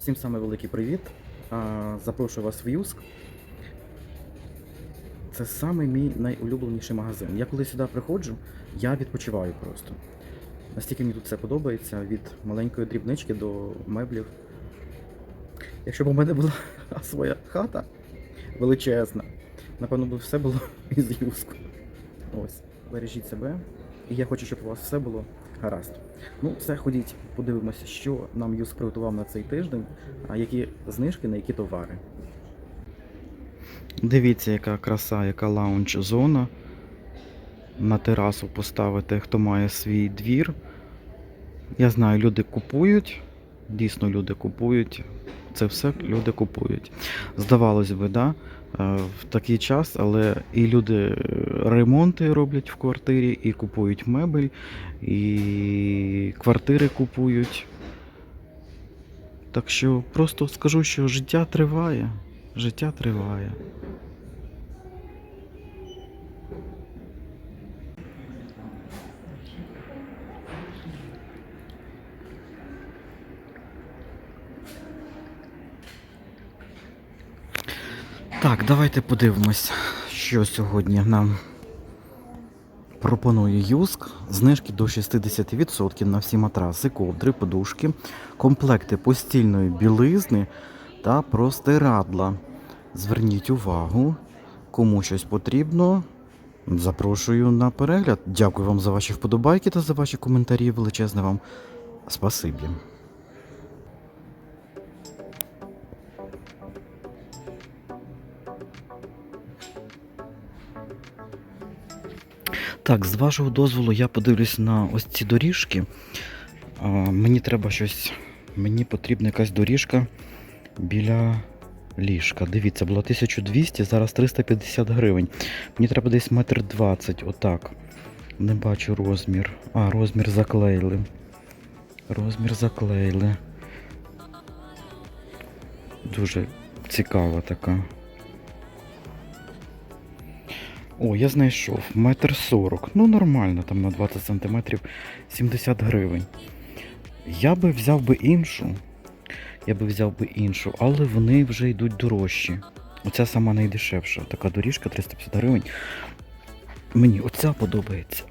Всім саме великий привіт. Запрошую вас в Юск. Це саме мій найулюбленіший магазин. Я коли сюди приходжу, я відпочиваю просто. Настільки мені тут все подобається від маленької дрібнички до меблів. Якщо б у мене була своя хата величезна, напевно б все було із Юску. Ось, бережіть себе. І я хочу, щоб у вас все було гаразд. Ну, все, ходіть, подивимося, що нам Юск приготував на цей тиждень, а які знижки на які товари. Дивіться, яка краса, яка лаунж-зона. На терасу поставити, хто має свій двір. Я знаю, люди купують. Дійсно, люди купують. Це все люди купують. Здавалось би, да? Е, в такий час, але і люди е, ремонти роблять в квартирі, і купують мебель, і квартири купують. Так що просто скажу, що життя триває. Життя триває. Так, давайте подивимось, що сьогодні нам пропонує Юск. Знижки до 60% на всі матраси, ковдри, подушки, комплекти постільної білизни та простирадла. Зверніть увагу, кому щось потрібно. Запрошую на перегляд. Дякую вам за ваші вподобайки та за ваші коментарі. Величезне вам спасибі. Так, з вашого дозволу я подивлюсь на ось ці доріжки. Мені треба щось. Мені потрібна якась доріжка біля ліжка. Дивіться, було 1200, зараз 350 гривень. Мені треба десь метр двадцять, отак. Не бачу розмір. А, розмір заклеїли. Розмір заклеїли. Дуже цікава така. О, я знайшов. Метр сорок. Ну, нормально, там на 20 сантиметрів 70 гривень. Я би взяв би іншу. Я би взяв би іншу, але вони вже йдуть дорожчі. Оця сама найдешевша. Така доріжка 350 гривень. Мені оця подобається.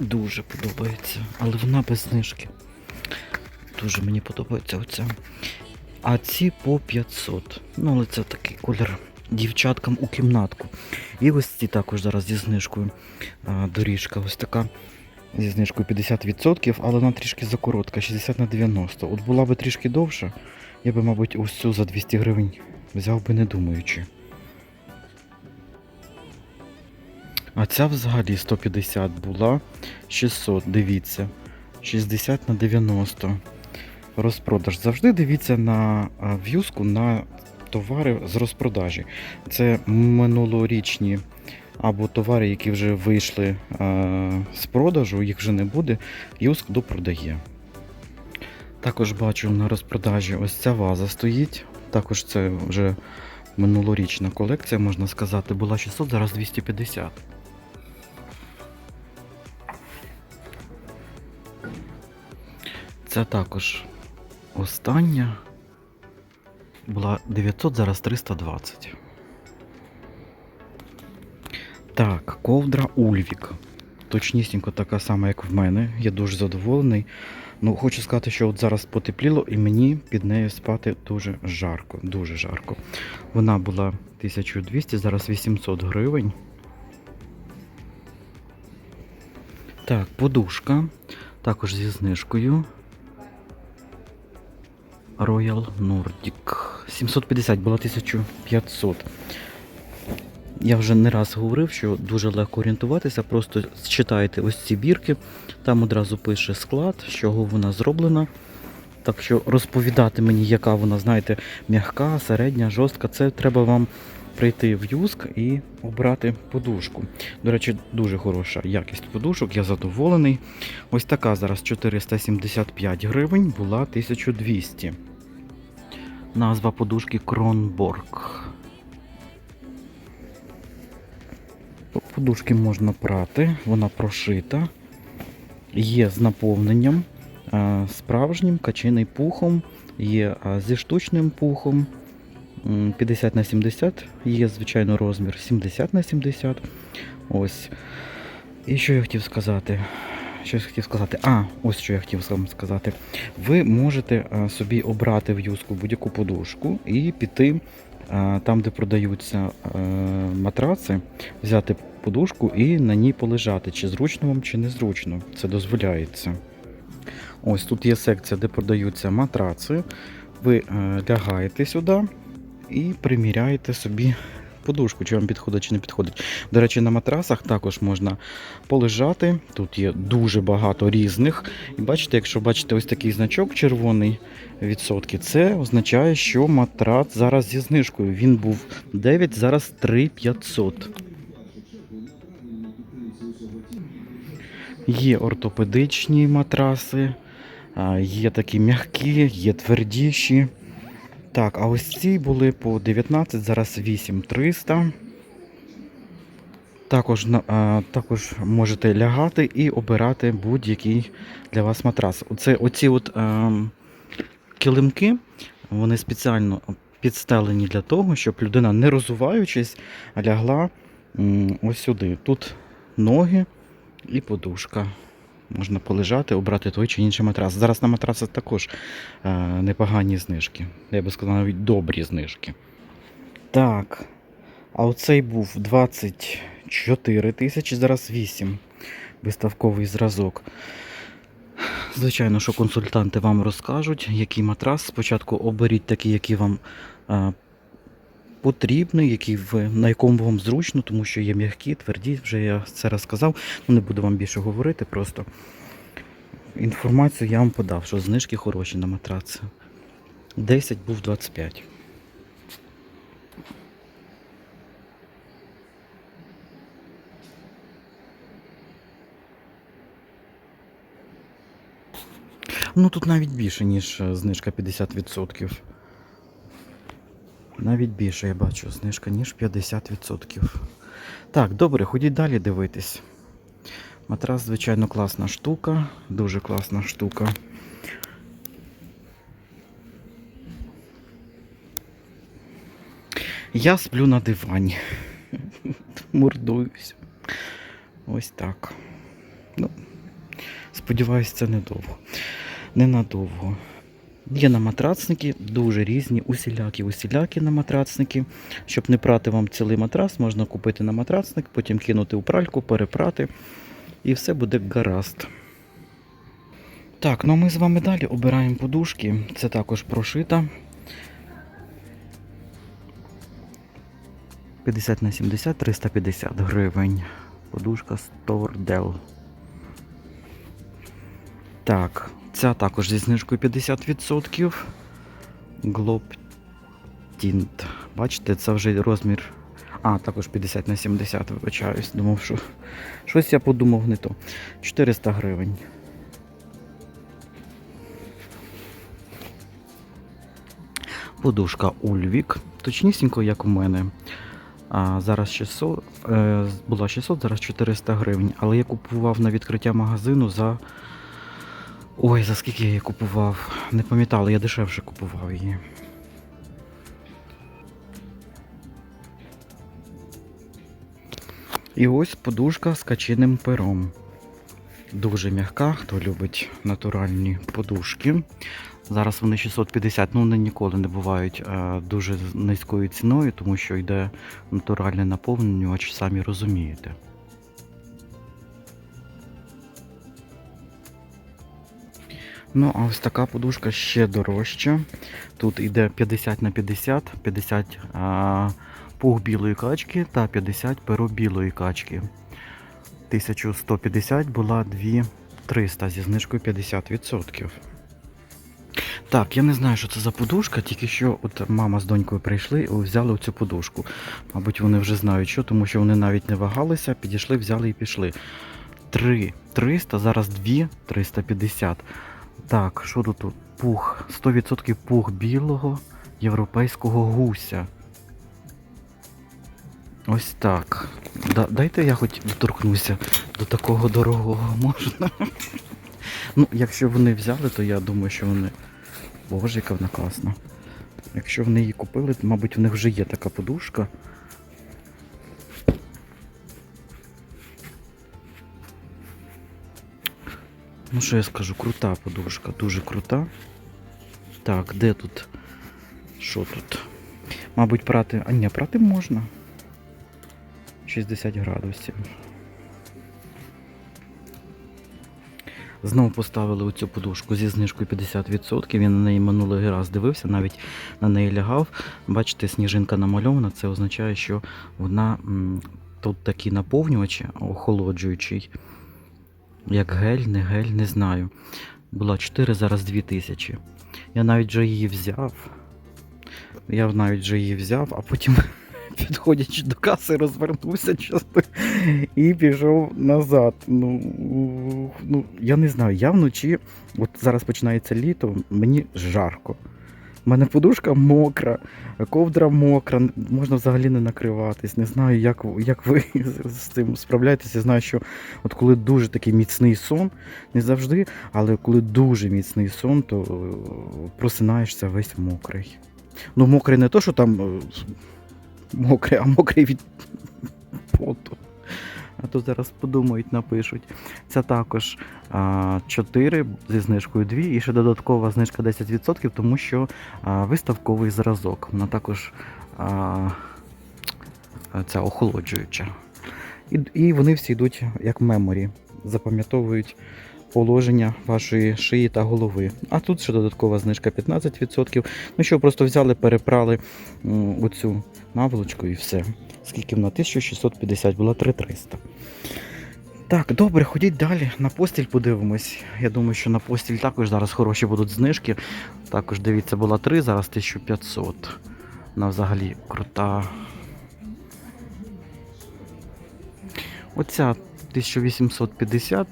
Дуже подобається. Але вона без знижки. Дуже мені подобається оця. А ці по 500. Ну, але це такий колір дівчаткам у кімнатку. І ось ці також зараз зі знижкою доріжка. Ось така зі знижкою 50%, але вона трішки закоротка, 60 на 90. От була би трішки довша, я би, мабуть, ось цю за 200 гривень взяв би не думаючи. А ця взагалі 150 була 600, дивіться. 60 на 90. Розпродаж. Завжди дивіться на а, в'юзку на товари з розпродажі. Це минулорічні або товари, які вже вийшли е, з продажу, їх вже не буде, Юск допродає. Також бачу на розпродажі ось ця ваза стоїть. Також це вже минулорічна колекція, можна сказати, була 600, зараз 250. Це також остання. Була 900, зараз 320. Так, ковдра Ульвік. Точнісінько така сама, як в мене. Я дуже задоволений. Ну, хочу сказати, що от зараз потепліло і мені під нею спати дуже жарко. Дуже жарко. Вона була 1200, зараз 800 гривень. Так, подушка. Також зі знижкою. Royal Nordic. 750 була 1500. Я вже не раз говорив, що дуже легко орієнтуватися, просто читайте ось ці бірки, там одразу пише склад, з чого вона зроблена. Так що розповідати мені, яка вона, знаєте, м'яка, середня, жорстка, це треба вам прийти в Юск і обрати подушку. До речі, дуже хороша якість подушок, я задоволений. Ось така зараз 475 гривень, була 1200. Назва подушки Кронборг. Подушки можна прати, вона прошита, є з наповненням. е, справжнім качиний пухом, є е, зі штучним пухом. М, 50 на 70 є, звичайно, розмір 70 на 70. Ось. І що я хотів сказати? Щось хотів сказати. А, ось що я хотів вам сказати. Ви можете собі обрати в юску будь-яку подушку і піти там, де продаються матраци, взяти подушку і на ній полежати, чи зручно вам, чи незручно. Це дозволяється. Ось тут є секція, де продаються матраци. Ви е, лягаєте сюди і приміряєте собі подушку, чи вам підходить, чи не підходить. До речі, на матрасах також можна полежати. Тут є дуже багато різних. І бачите, якщо бачите ось такий значок червоний відсотки, це означає, що матрац зараз зі знижкою. Він був 9, зараз 3500. Є ортопедичні матраси, є такі м'які, є твердіші. Так, а ось ці були по 19, зараз 8300. Також, а, також можете лягати і обирати будь-який для вас матрас. Оце, оці от ем, килимки, вони спеціально підстелені для того, щоб людина, не розуваючись, лягла ось сюди. Тут ноги і подушка. Можна полежати, обрати той чи інший матрас. Зараз на матрасах також е, непогані знижки. Я би сказав, навіть добрі знижки. Так. А оцей був 24 тисячі, зараз 8. Виставковий зразок. Звичайно, що консультанти вам розкажуть, який матрас. Спочатку оберіть такий, який вам е, потрібний, який ви, на якому вам зручно, тому що є м'які, тверді, вже я це розказав. Ну, не буду вам більше говорити, просто інформацію я вам подав, що знижки хороші на матраци. 10 був 25. Ну тут навіть більше, ніж е, знижка 50%. Навіть більше я бачу знижка, ніж 50%. Так, добре, ходіть далі дивитись. Матрас, звичайно, класна штука, дуже класна штука. Я сплю на дивані. Мордуюсь. Ось так. Ну, сподіваюсь, це недовго. Ненадовго. Є на матрацники дуже різні, усілякі, усілякі на матрацники. Щоб не прати вам цілий матрас, можна купити на матрацник, потім кинути у пральку, перепрати, і все буде гаразд. Так, ну ми з вами далі обираємо подушки. Це також прошита. 50 на 70, 350 гривень. Подушка Stordel. Так, ця також зі знижкою 50%. Glob Tint. Бачите, це вже розмір. А, також 50 на 70, вибачаюсь. Думав, що щось я подумав не то. 400 гривень. Подушка Ульвік. Точнісінько, як у мене. А зараз 600, е, була 600, зараз 400 гривень. Але я купував на відкриття магазину за. Ой, за скільки я її купував? Не пам'ятаю, але я дешевше купував її. І ось подушка з качиним пером. Дуже м'яка, хто любить натуральні подушки. Зараз вони 650, ну вони ніколи не бувають е, дуже низькою ціною, тому що йде натуральне наповнювач, самі розумієте. Ну, а ось така подушка ще дорожча. Тут йде 50 на 50, 50 а, пух білої качки та 50 перо білої качки. 1150 була 2300 зі знижкою 50%. Так, я не знаю, що це за подушка, тільки що от мама з донькою прийшли і взяли цю подушку. Мабуть, вони вже знають що, тому що вони навіть не вагалися, підійшли, взяли і пішли. 3 300, зараз 2 350. Так, що тут? Пух, 100% пух білого європейського гуся. Ось так. Да, дайте я хоч доторкнуся до такого дорогого можна. Ну, якщо вони взяли, то я думаю, що вони. Боже, яка вона класна. Якщо вони її купили, то, мабуть, в них вже є така подушка. Ну, що я скажу, крута подушка, дуже крута. Так, де тут? Що тут? Мабуть, прати. А ні, прати можна. 60 градусів. Знову поставили оцю подушку зі знижкою 50%. Я на неї минулий раз дивився, навіть на неї лягав. Бачите, сніжинка намальована, це означає, що вона тут такий наповнювач, охолоджуючий. Як гель, не гель, не знаю. Була 4, зараз 2000. Я навіть вже її взяв. Я навіть вже її взяв, а потім, підходячи до каси, розвернувся часто і пішов назад. Ну, ну, я не знаю, я вночі, от зараз починається літо, мені жарко. У мене подушка мокра, ковдра мокра, можна взагалі не накриватись. Не знаю, як, як ви з цим справляєтеся. Знаю, що от коли дуже такий міцний сон, не завжди, але коли дуже міцний сон, то е, просинаєшся весь мокрий. Ну, мокрий не то, що там е, мокрий, а мокрий від. А то зараз подумають, напишуть. Це також а, 4 зі знижкою 2 і ще додаткова знижка 10%, тому що а, виставковий зразок. Вона також а, ця охолоджуюча. І, і вони всі йдуть як меморі, запам'ятовують положення вашої шиї та голови. А тут ще додаткова знижка 15%. Ну що, просто взяли, перепрали оцю наволочку і все. Скільки вона? 1650, була 3300. Так, добре, ходіть далі. На постіль подивимось. Я думаю, що на постіль також зараз хороші будуть знижки. Також дивіться, була 3, зараз 1500. Вона взагалі крута. Оця 1850,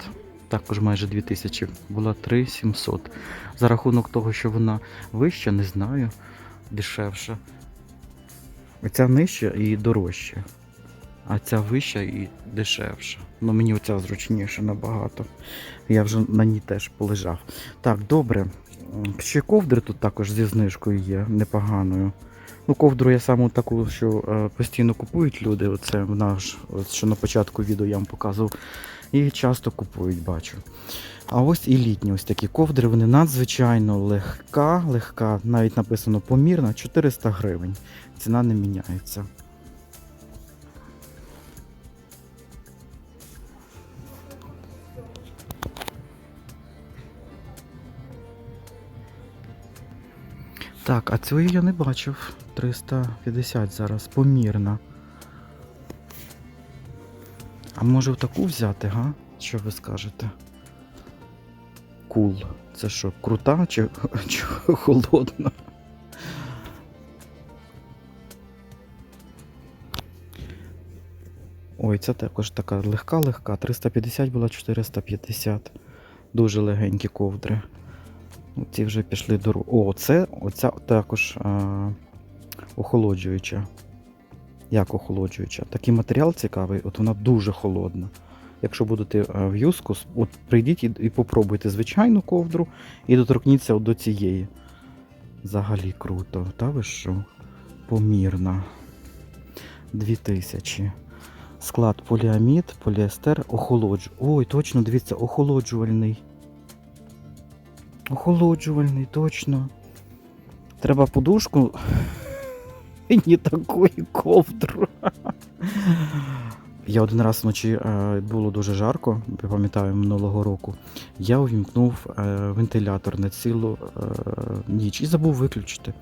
також майже 2000, була 3700. За рахунок того, що вона вища, не знаю, дешевша. Оця нижча і дорожча. А ця вища і дешевша. Ну мені оця зручніша набагато. Я вже на ній теж полежав. Так, добре. Ще ковдри тут також зі знижкою є непоганою. Ну, ковдру я саму таку, що е, постійно купують люди. Оце в наш, що на початку відео я вам показував. І часто купують, бачу. А ось і літні ось такі ковдри, вони надзвичайно легка, легка, навіть написано помірна, 400 гривень. Ціна не міняється. Так, а цю я не бачив. 350 зараз, помірна. А може в таку взяти, га? Що ви скажете? Кул. Це що, крута чи, чи холодна? Ой, це також така легка-легка. 350 була 450. Дуже легенькі ковдри. Ну, Ці вже пішли до ру- О, це оця також а, охолоджуюча. Як охолоджуюча? Такий матеріал цікавий, от вона дуже холодна. Якщо будете а, в юску, от прийдіть і попробуйте звичайну ковдру і доторкніться от до цієї. Взагалі круто. Та ви що? Помірна. 2000. Склад поліамід, поліестер, охолоджу. Ой, точно, дивіться, охолоджувальний. Охолоджувальний, точно. Треба подушку. І не такої ковдру. Я один раз вночі е, було дуже жарко, пам'ятаю, минулого року. Я увімкнув е, вентилятор на цілу е, ніч і забув виключити.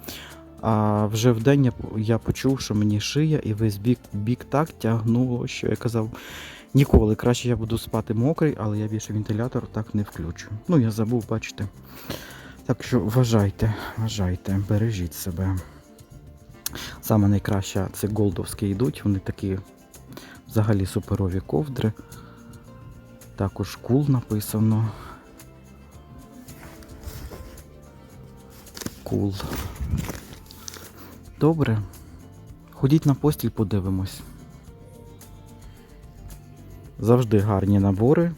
А вже в день я почув, що мені шия і весь бік, бік так тягнуло, що я казав, ніколи краще я буду спати мокрий, але я більше вентилятор так не включу. Ну, я забув, бачите. Так що вважайте, вважайте, бережіть себе. Саме найкраще це голдовські йдуть, вони такі взагалі суперові ковдри. Також кул написано. Кул. Добре. Ходіть на постіль, подивимось. Завжди гарні набори.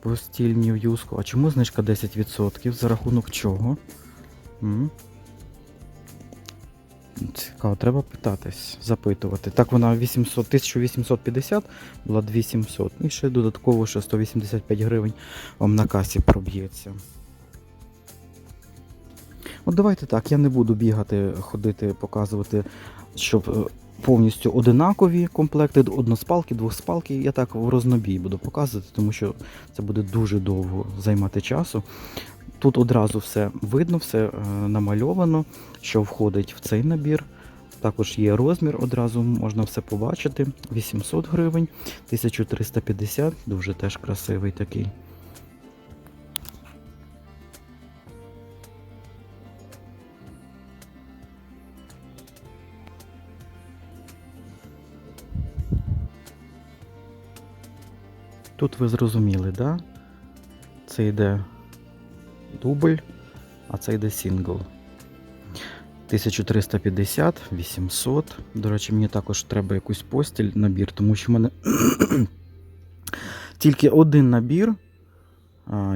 постільні в'юзку. А чому знижка 10%? За рахунок чого? М? Цікаво, треба питатись, запитувати. Так, вона 800, 1850, була 2700. І ще додатково ще 185 гривень вам на касі проб'ється. От давайте так, я не буду бігати, ходити, показувати, щоб е, повністю одинакові комплекти, односпалки, двоспалки. Я так в рознобій буду показувати, тому що це буде дуже довго займати часу. Тут одразу все видно, все е, намальовано, що входить в цей набір. Також є розмір, одразу можна все побачити. 800 гривень, 1350, дуже теж красивий такий. Тут ви зрозуміли, да? Це йде дубль, а це йде сингл. 1350, 800. До речі, мені також треба якусь постіль набір, тому що в мене тільки один набір.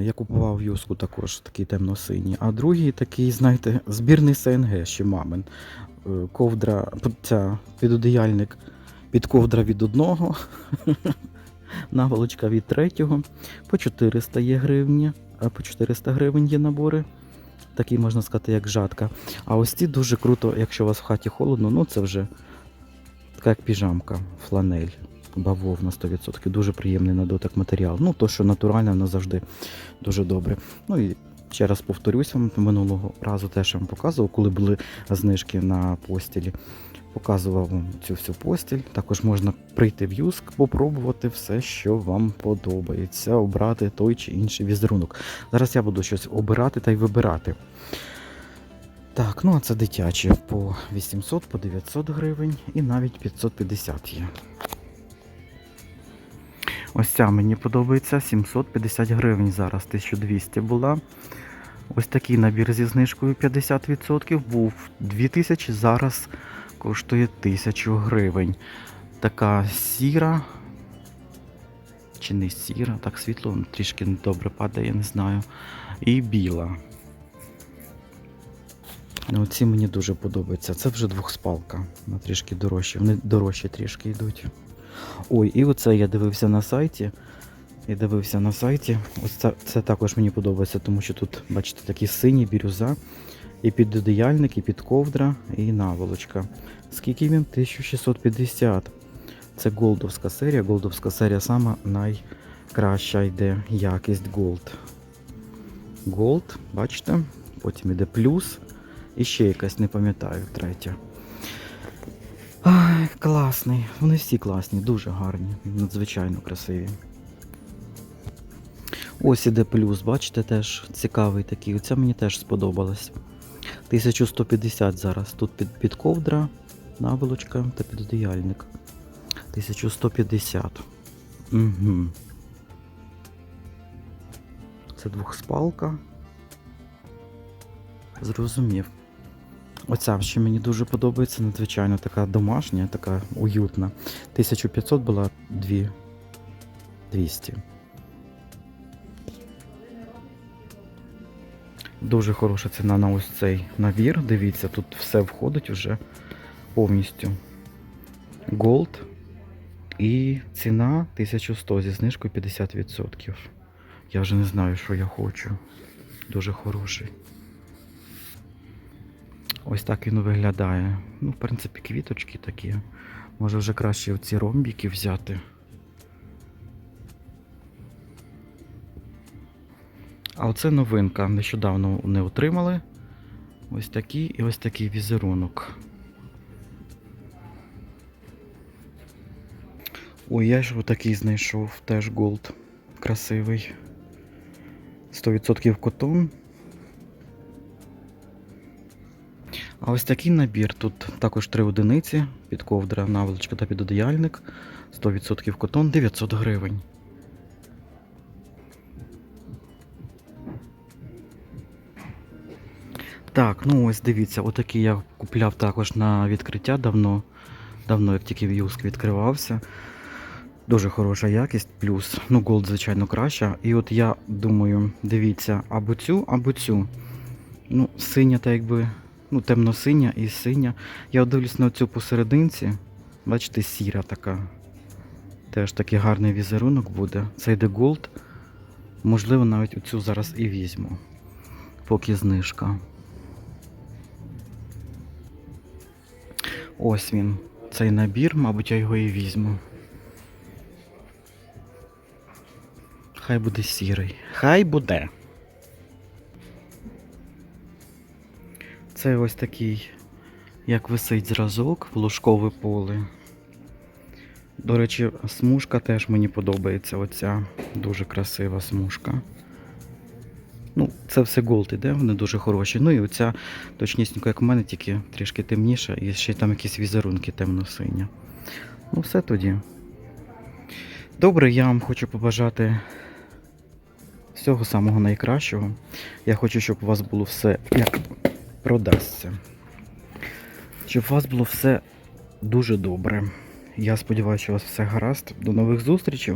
Я купував юску також такий темно-синій, а другий такий, знаєте, збірний СНГ ще мамин. Е, Ковдра, ця підодіяльник під ковдра від одного, наволочка від третього. По 400 є гривні, а по 400 гривень є набори. Такий можна сказати, як жатка. А ось ці дуже круто, якщо у вас в хаті холодно, ну це вже така як піжамка, фланель, бавовна 100%. Дуже приємний на дотик матеріал. Ну, то, що натуральне, воно завжди дуже добре. Ну і ще раз повторюсь вам, минулого разу теж вам показував, коли були знижки на постілі. Показував вам цю всю постіль. Також можна прийти в Юск, попробувати все, що вам подобається, обрати той чи інший візерунок. Зараз я буду щось обирати та й вибирати. Так, ну а це дитячі по 800, по 900 гривень і навіть 550 є. Ось ця мені подобається 750 гривень зараз, 1200 була. Ось такий набір зі знижкою 50% був 2000, зараз коштує 1000 гривень. Така сіра. Чи не сіра, так світло трішки добре падає, не знаю. І біла. Ну, Оці мені дуже подобаються. Це вже двохспалка. Вона трішки дорожчі. Вони дорожчі трішки йдуть. Ой, і оце я дивився на сайті. Я дивився на сайті. Ось це, це також мені подобається, тому що тут, бачите, такі сині бірюза. І підодіяльник, і під ковдра, і наволочка. Скільки він? 1650. Це голдовська серія. Голдовська серія сама найкраща йде якість Gold. Gold, бачите? Потім йде плюс. І ще якась, не пам'ятаю, третя. Ай, класний. Вони всі класні, дуже гарні, надзвичайно красиві. Ось іде плюс, бачите, теж цікавий такий. Оця мені теж сподобалась. 1150 зараз. Тут під, під ковдра, наволочка та підодіяльник. 1150. Угу. Це двохспалка. Зрозумів. Оця ще мені дуже подобається, надзвичайно така домашня, така уютна. 1500 була 2 200. Дуже хороша ціна на ось цей набір. Дивіться, тут все входить вже повністю. Gold. І ціна 1100 зі знижкою 50%. Я вже не знаю, що я хочу. Дуже хороший. Ось так він виглядає. Ну, в принципі, квіточки такі. Може вже краще оці ромбіки взяти. А оце новинка. Нещодавно не отримали. Ось такий і ось такий візерунок. Ой, я ж отакий знайшов, теж голд. Красивий. 100% котон. А ось такий набір. Тут також три одиниці, під ковдра, наволочка та підодіяльник. 100% котон, 900 гривень. Так, ну ось дивіться, отакий я купляв також на відкриття давно. Давно, як тільки В'юск відкривався. Дуже хороша якість, плюс, ну, голд, звичайно, краща. І от я думаю, дивіться, або цю, або цю. Ну, синя, та якби, ну, темно-синя і синя. Я дивлюсь на цю посерединці. Бачите, сіра така. Теж такий гарний візерунок буде. Це йде голд. Можливо, навіть оцю зараз і візьму. Поки знижка. Ось він. Цей набір, мабуть, я його і візьму. Хай буде сірий. Хай буде. Це ось такий, як висить зразок, волошкове поле. До речі, смужка теж мені подобається. Оця дуже красива смужка. Ну, це все голд іде, вони дуже хороші. Ну і оця точнісінько, як у мене, тільки трішки темніша, і ще там якісь візерунки темно-синя. Ну, все тоді. Добре, я вам хочу побажати всього самого найкращого. Я хочу, щоб у вас було все як продасться. Щоб у вас було все дуже добре. Я сподіваюся, що у вас все гаразд. До нових зустрічей.